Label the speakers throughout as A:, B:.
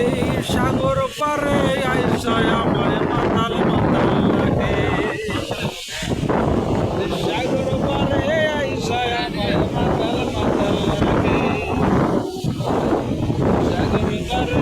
A: এই সাগর পারে আইসায় আমায় মাতাল মাতাল লাগে। সাগর পারে আইসায় আমায় মাতাল সাগর পারে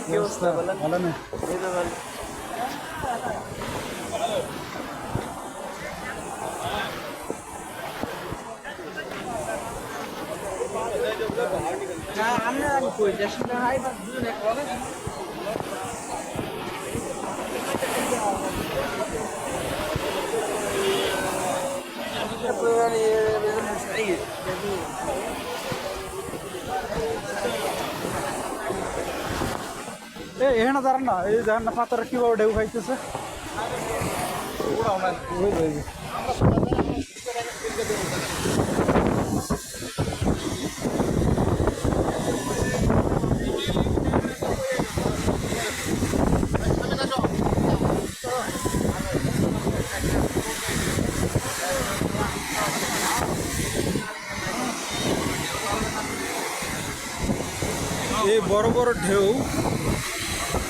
B: কি অবস্থা বলেন
A: ভালো না
B: এই তো ভালো। আমরা কই, দেশের তো হাই বা দুজন এক লগে।
A: এখানে দাঁড়ান না এই দেখেন না পাথর কীভাবে ঢেউ খাইতেছে ওই যে, ওই যে। এই বড় বড় ঢেউ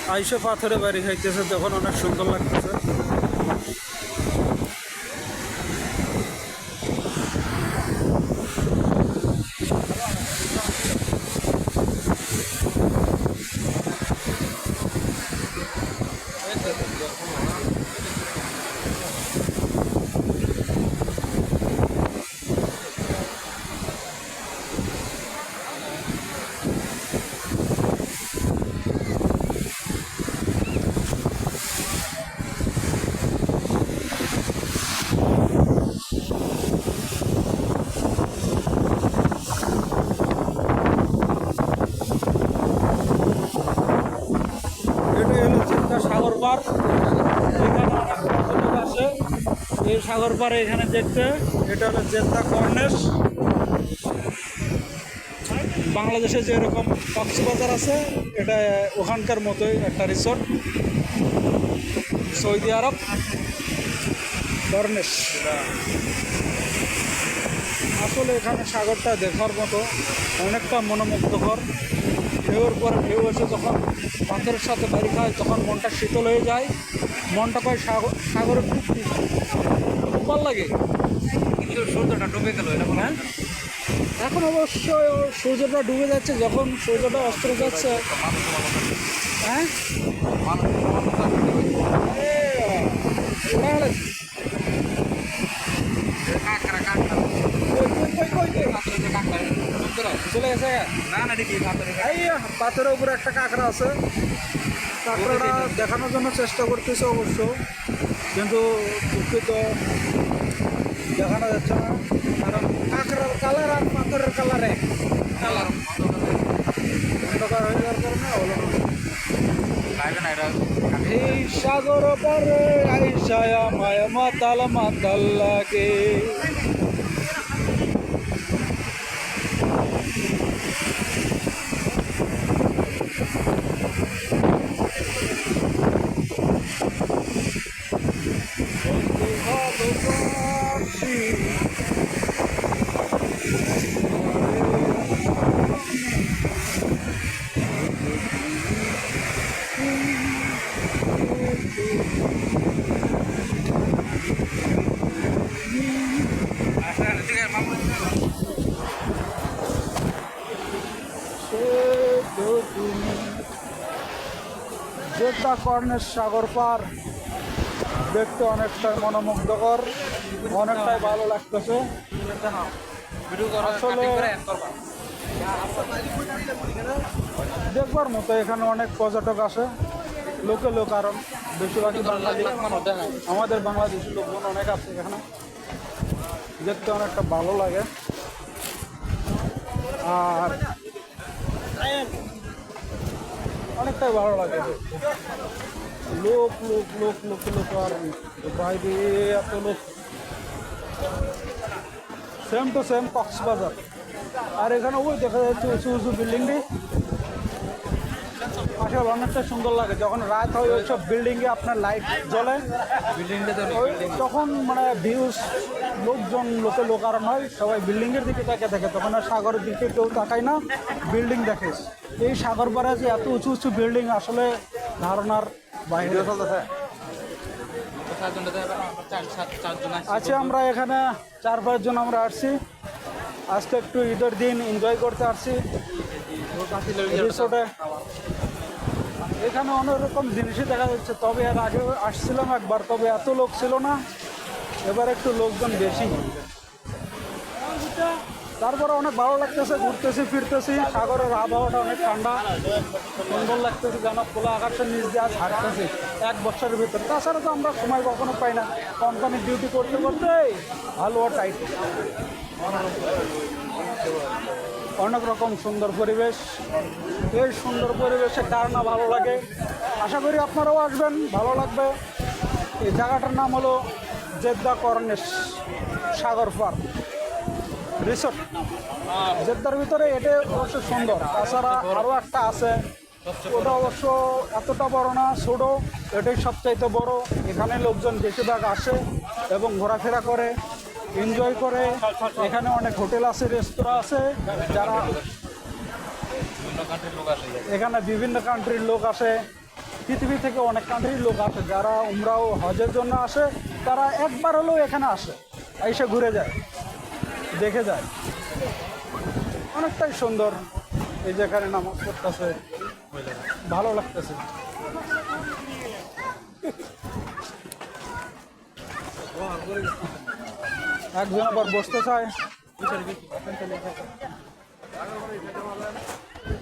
A: আইসো পাথরে বাড়ি খাইতেছে তখন অনেক সুন্দর লাগতেছে এটাই হলো চিন্তা সাগর পার এখানে অনেক পর্যটক আসে এই সাগর পারে এখানে দেখতে, এটা হলো জেদ্দা কর্নেশ। বাংলাদেশে যেরকম কক্সবাজার আছে, এটা ওখানকার মতোই একটা রিসোর্ট সৌদি আরব, কর্নেশ। আসলে এখানে সাগরটা দেখার মতো অনেকটা মনোমুগ্ধকর। ঢেউর পরে ঢেউ এসে যখন পাথরের সাথে বাড়ি খায় তখন মনটা শীতল হয়ে যায়। মনটা পায় সাগর সাগরে ডুবতে খুব ভালো লাগে।
B: সূর্যটা ডুবে গেল বলেন
A: এখন অবশ্য সূর্যটা ডুবে যাচ্ছে যখন সূর্যটা অস্ত্র যাচ্ছে। হ্যাঁ?
B: কাঁকড়া কাঁকড়া
A: চলে গেছে
B: না না দেখি
A: এই পাথরের উপরে একটা কাঁকড়া আছে কাঁকড়াটা দেখানোর জন্য চেষ্টা করতেছে অবশ্য কিন্তু দুঃখিত দেখানো যাচ্ছে না কারণ কাঁকড়ার কালার আর পাথরের কালার
B: কালার
A: হয়ে যাওয়ার কারণে এই সাগর পারে আইসায়া মায়া মাতাল মাতাল লাগে।
B: আছে
A: কর্ণের সাগর পার। দেখতে অনেকটাই মনোমুগ্ধকর, অনেকটাই ভালো লাগতেছে। দেখবার মতো এখানে অনেক পর্যটক আসে, লোকে লোক কারণ বেশিরভাগই বাঙালি। আমাদের বাংলাদেশি লোকজন অনেক আছে এখানে। দেখতে অনেকটা ভালো লাগে। আর অনেকটাই ভালো লাগে। লোক লোক লোক লোক লোক আর বাইরে এত লোক। Same to same Cox's Bazar. আর এখানে ওই দেখা যাচ্ছে উঁচু উঁচু বিল্ডিংটি। আসলে অনেকটা সুন্দর লাগে। যখন রাত হয় ওইসব বিল্ডিংয়ে আপনার লাইট জ্বলে। ওই তখন মানে ভিউজ লোকজন লোকে লোকারণ হয়। সবাই বিল্ডিংয়ের দিকে তাকিয়ে থাকে। তখন আর সাগরের দিকে কেউ তাকায় না। বিল্ডিং দেখে। এই সাগর পাড়ে যে এত উঁচু উঁচু বিল্ডিং আসলে ধারণার
B: আছে
A: আছে আমরা এখানে চার পাঁচজন আমরা আসছি। আজকে একটু ঈদের দিন এনজয় করতে আসছি। রিসোর্টে এখানে অনেক রকম জিনিসই দেখা যাচ্ছে। তবে এর আগে আসছিলাম একবার তবে এত লোক ছিল না। এবার একটু লোকজন বেশি। তারপরে অনেক ভালো লাগতেছে, ঘুরতেছি, ফিরতেছি। সাগরের আবহাওয়াটা অনেক ঠান্ডা, সুন্দর লাগতেছে যেন খোলা আকাশের নিচ দিয়ে আজ হাঁটতেছি এক বছরের ভিতরে। তাছাড়া তো আমরা সময় কখনো পাই না কোম্পানির ডিউটি করতে করতে ভালো টাইট অনেক রকম সুন্দর পরিবেশ। এই সুন্দর পরিবেশে কার না ভালো লাগে? আশা করি আপনারাও আসবেন, ভালো লাগবে। এই জায়গাটার নাম হলো জেদ্দা কর্নেশ সাগর পার্ক। রিসোর্ট। জেদ্দার ভিতরে এটা অবশ্য সুন্দর। তাছাড়া আরও একটা আছে, ওটা অবশ্য এতটা বড় না, ছোটো। এটাই সবচাইতে বড়। এখানে লোকজন বেশিরভাগ আসে এবং ঘোরাফেরা করে, এনজয় করে। এখানে অনেক হোটেল আছে, রেস্তোরাঁ আছে, যারা এখানে বিভিন্ন কান্ট্রির লোক আসে। পৃথিবী থেকে অনেক কান্ট্রির লোক আসে, যারা উমরাও হজের জন্য আসে, তারা একবার হলেও এখানে আসে, এসে ঘুরে যায়। দেখে যায়। অনেকটাই সুন্দর এই যেখানে নামাজ পড়তেছে ভালো লাগতেছে। একজন আবার বসতে চায়।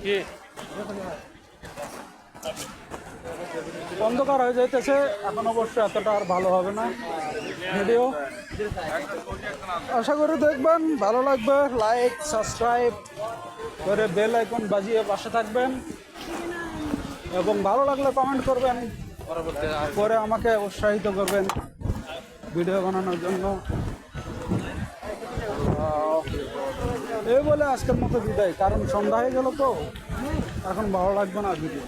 B: কি?
A: অন্ধকার হয়ে যাইতেছে, এখন অবশ্য এতটা আর ভালো হবে না। ভিডিও। আশা করি দেখবেন, ভালো লাগবে। লাইক সাবস্ক্রাইব করে বেল আইকন বাজিয়ে পাশে থাকবেন। এবং ভালো লাগলে কমেন্ট করবেন। পরে আমাকে উৎসাহিত করবেন ভিডিও বানানোর জন্য। এই বলে আজকের মতো বিদায়। কারণ সন্ধ্যা হয়ে গেল তো। এখন ভালো লাগবে না ভিডিও।